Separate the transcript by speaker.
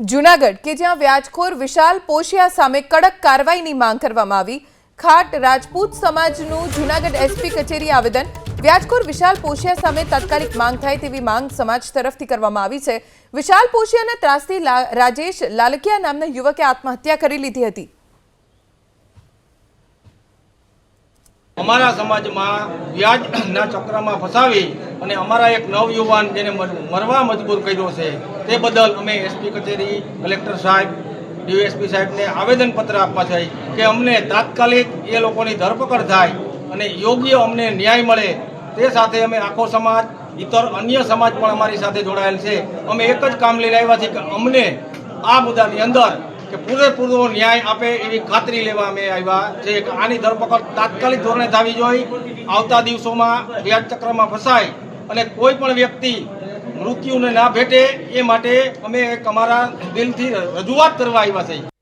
Speaker 1: જૂનાગઢ, કે જ્યાં વ્યાજખોર વિશાલ પોશિયા સામે કડક કાર્યવાહીની માંગ કરવામાં આવી. ખાટ રાજપૂત સમાજનું જૂનાગઢ એસપી કચેરી આવેદન. વ્યાજખોર વિશાલ પોશિયા સામે તાત્કાલિક માંગ થાય તેવી માંગ સમાજ તરફથી કરવામાં આવી છે. વિશાલ પોશિયાના ત્રાસથી રાજેશ લાલકિયા નામના યુવકે આત્મહત્યા કરી લીધી હતી.
Speaker 2: અમારા સમાજમાં વ્યાજના ચક્રમાં ફસાવી અને અમારા એક નવયુવાન જેને મરવા મજબૂર કર્યો છે, તે બદલ અમે એસપી કચેરી કલેક્ટર સાહેબ, ડીએસપી સાહેબને આવેદનપત્ર આપવા થઈ કે અમને તાત્કાલિક એ લોકોની ધરપકડ થાય અને યોગ્ય અમને ન્યાય મળે. તે સાથે અમે આખો સમાજ ઇતર અન્ય સમાજ પણ અમારી સાથે જોડાયેલ છે. અમે એક જ કામ લઈને આવ્યા છીએ કે અમને આ મુદ્દાની અંદર કે પૂરેપૂરો ન્યાય આપે એવી ખાતરી લેવા અમે આવ્યા. છે આની ધરપકડ તાત્કાલિક ધોરણે થવી જોઈએ આવતા દિવસોમાં વ્યાજ ચક્રમાં ફસાય અને કોઈ પણ વ્યક્તિ મૃત્યુને ના ભેટે એ માટે અમે એક અમારા દિલથી રજૂઆત કરવા આવ્યા છે